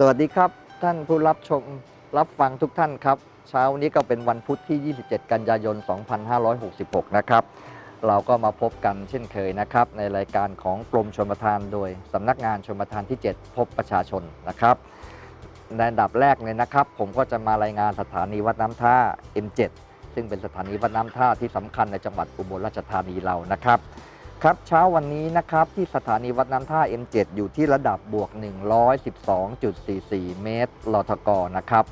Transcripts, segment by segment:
สวัสดีครับ ท่านผู้รับชมรับฟังทุกท่านครับ เช้านี้ก็เป็นวันพุธที่ 27 กันยายน 2566 นะครับ เราก็มาพบกันเช่นเคยนะครับ ในรายการของกรมชลประทานโดยสำนักงานชลประทานที่ 7 พบประชาชนนะครับในอันดับแรกเลยนะครับ ผมก็จะมารายงานสถานีวัดน้ำท่า M7 ซึ่งเป็นสถานีวัดน้ำท่าที่สำคัญในจังหวัดอุบลราชธานีเรานะครับ ครับเช้าวันนี้นะครับที่สถานีวัดน้ำท่า M7 อยู่ที่ระดับบวก 112.44 เมตรลทกนะครับ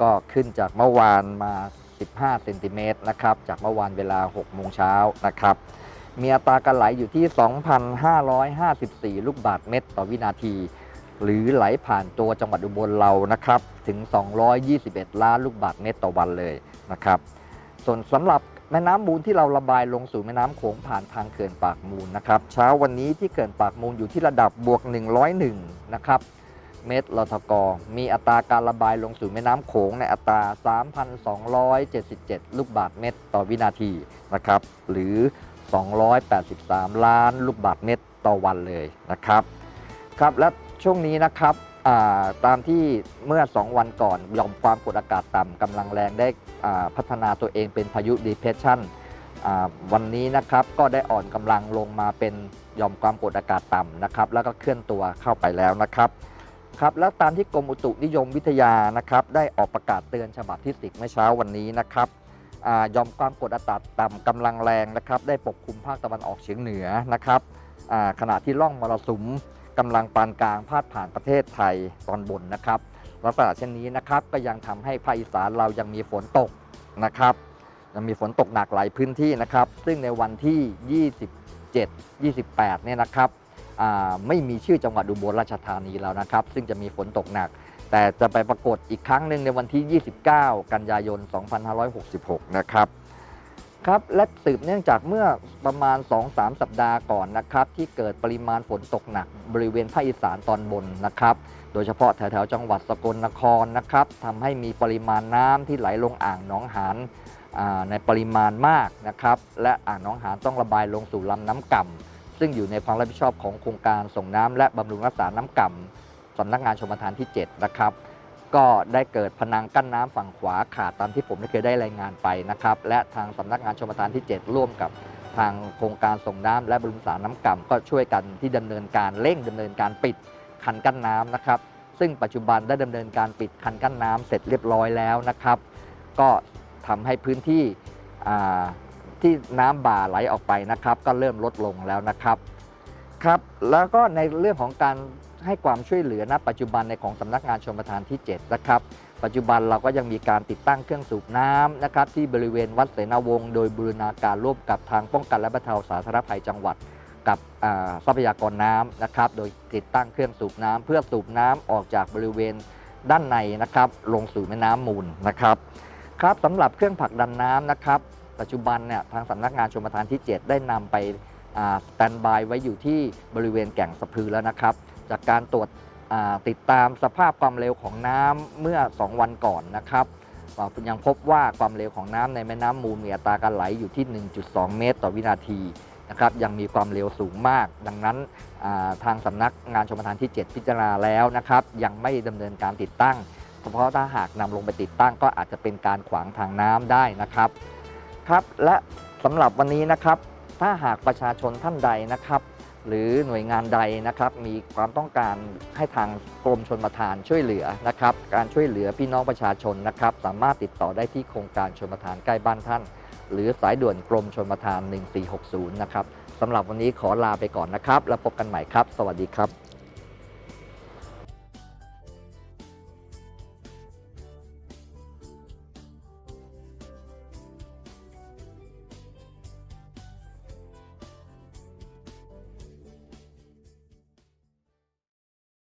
ก็ขึ้นจากเมื่อวานมา 15เซนติเมตรนะครับ จากเมื่อวานเวลา 6 โมงเช้านะครับ มีอัตราการไหลอยู่ที่ 2,554 ลูกบาศก์เมตรต่อวินาที หรือไหลผ่านตัวจังหวัดอุบลเรานะครับ ถึง 221 ล้านลูกบาศก์เมตรต่อวันเลยนะครับ ส่วนสำหรับ แม่น้ำมูลที่เราระบายลงสู่แม่น้ำโขงผ่านทางเขื่อนปากมูลนะครับ เช้าวันนี้ที่เขื่อนปากมูลอยู่ที่ระดับบวก 101 นะครับ เมตรลทกมีอัตราการระบายลงสู่แม่น้ำโขงในอัตรา 3,277 ลูกบาศก์เมตรต่อวินาทีนะครับ หรือ 283 ล้านลูกบาศก์เมตรต่อวันเลยนะครับ ครับและช่วงนี้นะครับ ตามที่เมื่อ 2 วันก่อนยอมความกดอากาศต่ำกำลังแรงได้พัฒนาตัวเองเป็นพายุ depression อ่าวันนี้นะครับก็ได้อ่อนกำลังลงมาเป็นยอมความกดอากาศต่ำนะครับแล้วก็เคลื่อนตัวเข้าไปแล้วนะครับครับแล้วตามที่กรมอุตุนิยมวิทยานะครับได้ออกประกาศเตือนฉบับที่10เมื่อเช้าวันนี้นะครับอยอมความกดอากาศต่ำกำลังแรงนะครับได้ปกคลุมภาคตะวันออกเฉียงเหนือนะครับขณะที่ร่องมรสุม กำลังปานกลางพาดผ่านประเทศไทยตอนบนนะครับ ลักษณะเช่นนี้นะครับก็ยังทำให้ภาคอีสานเรายังมีฝนตกนะครับยังมีฝนตกหนักหลายพื้นที่นะครับ ซึ่งในวันที่ 27 28 เนี่ยนะครับไม่มีชื่อจังหวัดอุบลราชธานีแล้วนะครับ ซึ่งจะมีฝนตกหนัก แต่จะไปปรากฏอีกครั้งหนึ่งในวันที่ 29 กันยายน 2566 นะครับ ครับและสืบเนื่องจากเมื่อประมาณ 2-3 สัปดาห์ก่อนนะครับที่เกิดปริมาณฝนตกหนักบริเวณภาคอีสานตอนบนนะครับ โดยเฉพาะแถวๆจังหวัดสกลนครนะครับทำให้มีปริมาณน้ำที่ไหลลงอ่างหนองหานในปริมาณมากนะครับและอ่างหนองหานต้องระบายลงสู่ลำน้ำก่ำซึ่งอยู่ในความรับผิดชอบของโครงการส่งน้ำและบำรุงรักษาน้ำก่ำสำนักงานชมประทานที่ 7 นะครับ ก็ได้เกิดพนังกั้นน้ำฝั่งขวาขาดตามที่ผมได้เคยได้รายงานไปนะครับ และทางสำนักงานชมประทานที่ 7 ร่วมกับทางโครงการส่งน้ำและบำรุงรักษาน้ำก่ำก็ช่วยกันที่ดำเนินการเร่งดำเนินการปิดคันกั้นน้ำนะครับ ซึ่งปัจจุบันได้ดำเนินการปิดคันกั้นน้ำเสร็จเรียบร้อยแล้วนะครับ ก็ทำให้พื้นที่ที่น้ำบ่าไหลออกไปนะครับ ก็เริ่มลดลงแล้วนะครับครับ แล้วก็ในเรื่องของการ ให้ความช่วยเหลือณปัจจุบันในของสำนักงานชมประทานที่7นะครับปัจจุบันเราก็ยังมีการติดตั้งเครื่องสูบน้ำนะครับที่บริเวณวัดเสนาวงศ์โดยบูรณาการร่วมกับทางป้องกันและบรรเทาสาธารณภัยจังหวัด กับทรัพยากรน้ำนะครับโดยติดตั้งเครื่องสูบน้ำเพื่อสูบน้ำออกจากบริเวณด้านในนะครับลงสู่แม่น้ำมูลนะครับครับสำหรับเครื่องผลักดันน้ำนะครับปัจจุบันเนี่ยทางสำนักงานชมประทานที่ 7 ได้นำไปสแตนบายไว้อยู่ที่บริเวณแก่งสะพือแล้วนะครับ จากการตรวจติดตามสภาพความเร็วของน้ำเมื่อ 2 วันก่อนนะครับอ่ายังพบว่าความเร็วของน้ำในแม่น้ำมูลมีอัตราการไหลอยู่ที่ 1.2 เมตร ต่อวินาทีนะครับยังมีความเร็วสูงมาก ดังนั้นทางสำนักงานชมระทานที่ 7 พิจารณาแล้วนะครับ ยังไม่ดำเนินการติดตั้ง เพราะถ้าหากนำลงไปติดตั้ง ก็อาจจะเป็นการขวางทางน้ำได้นะครับครับและสำหรับวันนี้นะครับ ถ้าหากประชาชนท่านใดนะครับ หรือหน่วยงานใดนะครับมีความต้องการให้ทางกรมชนประทานช่วยเหลือนะครับ การช่วยเหลือพี่น้องประชาชนนะครับ สามารถติดต่อได้ที่โครงการชนประทานใกล้บ้านท่าน หรือสายด่วนกรมชนประทาน 1460 นะครับสำหรับวันนี้ขอลาไปก่อนนะครับ แล้วพบกันใหม่ครับ สวัสดีครับ